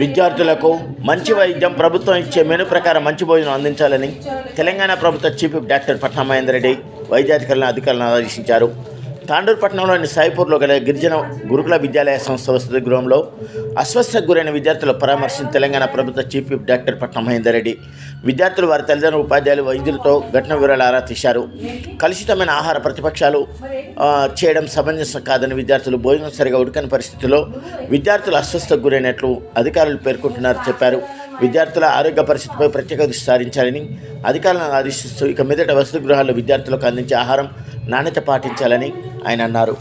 విద్యార్థులకు మంచి వైద్యం ప్రభుత్వం ఇచ్చే మెను ప్రకారం మంచి భోజనం అందించాలని తెలంగాణ ప్రభుత్వ చీఫ్ డాక్టర్ పట్నం మహేందర్ రెడ్డి వైద్యాధికారులను అధికారులను ఆదేశించారు. తాండూరు పట్టణంలోని సాయిపూర్లో గల గిరిజన గురుకుల విద్యాలయ సంస్థ వసతి గృహంలో అస్వస్థకు గురైన విద్యార్థుల పరామర్శించిన తెలంగాణ ప్రభుత్వ చీఫ్ విప్ డాక్టర్ పట్నం మహేందర్ రెడ్డి విద్యార్థులు వారి తల్లిదండ్రులు ఉపాధ్యాయులు వైద్యులతో ఘటన వివరాలు ఆరా తీశారు. కలుషితమైన ఆహార ప్రతిపక్షాలు చేయడం సమంజసం కాదని విద్యార్థులు భోజనం సరిగా ఉడకని పరిస్థితిలో విద్యార్థులు అస్వస్థకు గురైనట్లు అధికారులు పేర్కొంటున్నారు చెప్పారు. విద్యార్థుల ఆరోగ్య పరిస్థితిపై ప్రత్యేక దృష్టి సారించాలని అధికారులను ఆదేశిస్తూ ఇక మీదట వసతి గృహాల్లో విద్యార్థులకు అందించే ఆహారం నాణ్యత పాటించాలని ఆయన అన్నారు.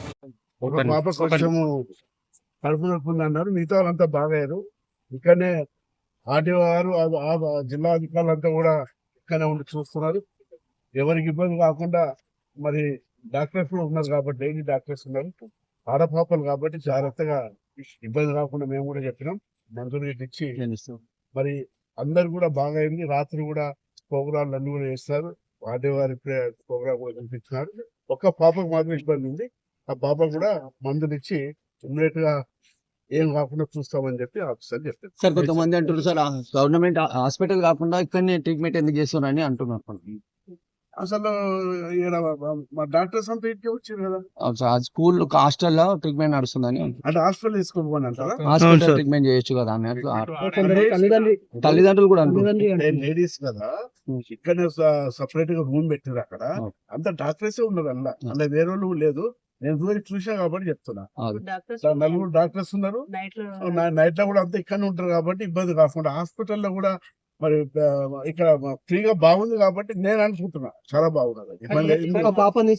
కడుపు నొప్పి ఉంది అన్నారు. మిగతా వాళ్ళంతా బాగయ్యారు. ఇక్కడనే ఆర్టీఓ గారు జిల్లా అధికారులంతా కూడా ఇక్కడనే ఉండి చూస్తున్నారు. ఎవరికి ఇబ్బంది కాకుండా మరి డాక్టర్స్ ఉన్నారు కాబట్టి డైలీ డాక్టర్స్ ఉన్నారు. ఆడపాపలు కాబట్టి జాగ్రత్తగా ఇబ్బంది కాకుండా మేము కూడా చెప్పినాం. మందులు గిట్ల ఇచ్చి మరి అందరు కూడా బాగా అయింది. రాత్రి కూడా ప్రోగ్రాంలు అన్ని కూడా చేస్తారు. ఆర్టీఓ గారి ప్రోగ్రామ్ కూడా చూపించినారు ఒక్క పాపకు మాత్రం ఇబ్బంది ఉంది. ఆ పాప కూడా మందులు ఇచ్చి ఇమ్మీడియట్గా ఏం కాకుండా చూస్తామని చెప్పి ఆఫీసర్ చెప్పారు. సార్ కొంతమంది అంటారు సార్ గవర్నమెంట్ హాస్పిటల్ కాకుండా ఇక్కడనే ట్రీట్మెంట్ ఎందుకు చేస్తున్నారని అంటున్నారు అసలు మా డాక్టర్స్ అంతా ఇంటికి వచ్చారు కదా. స్కూల్ హాస్టల్లో ట్రీట్మెంట్ నడుస్తుందని అంటే హాస్పిటల్ తీసుకోమని అంటారా? హాస్పిటల్ ట్రీట్మెంట్ చేయొచ్చు కదా తల్లిదండ్రులు కూడా లేడీస్ కదా ఇక్కడనే సపరేట్గా రూమ్ పెట్టారు అక్కడ. అంత డాక్టర్స్ ఉన్నారు అందులో అందులో వేరే వాళ్ళు లేదు. నేను దూరం చూసా కాబట్టి చెప్తున్నా. నలుగురు డాక్టర్స్ ఉన్నారు. నైట్లో నైట్లో కూడా అంతా ఇక్కడనే ఉంటారు కాబట్టి ఇబ్బంది కాకుండా హాస్పిటల్లో కూడా మరి ఇక్కడ ఫ్రీగా బాగుంది కాబట్టి నేను అనుకుంటున్నా. చాలా బాగున్నది. పాపని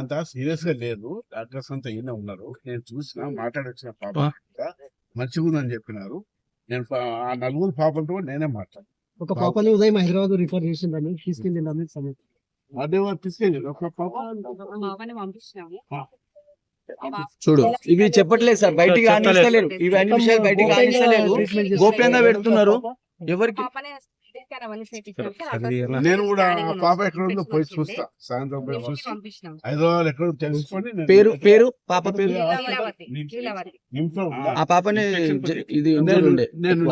అంత సీరియస్గా లేదు. డాక్టర్స్ అంతా ఈయన ఉన్నారు. నేను చూసిన మాట్లాడొచ్చిన పాప మంచిగా ఉందని చెప్పినారు. నేను ఆ నలుగురు పాపలతో కూడా నేనే మాట్లాడు ఒక పాపని ఉదయం హైదరాబాద్ రిఫర్ చేసిందని తీసుకెళ్ళిందని సమయం అదే తీసుకెళ్ళి ఒక పాప బాబాని పంపించినాము చూడు ఇవి చెప్పట్లేదు సార్ బయటికి రానిస్తలేరు. ఇవి అన్ని విషయాలు బయటికి రానిస్తలేరు. గోప్యంగా పెడుతున్నారు. ఎవరికి? నేను కూడా పాప ఎక్కడ ఉందో పోయి. చూస్తా. సాయంత్రం పోయి నిమ్స్కి చూసి పంపించినాం. హైదరాబాద్ ఎక్కడ నేను- పేరు పేరు పాప పేరు? ఆ పాపని ఇది నేను ఉండే నేను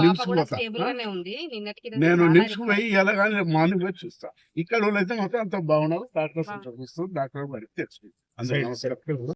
నేను పోయి ఎలాగానే మార్నింగ్ పోయి చూస్తా. ఇక్కడ వాళ్ళు అయితే మొత్తం అంత బాగున్నారు. డాక్టర్స్ డాక్టర్ బయట తెలుసు. అందరూ నమస్కారం.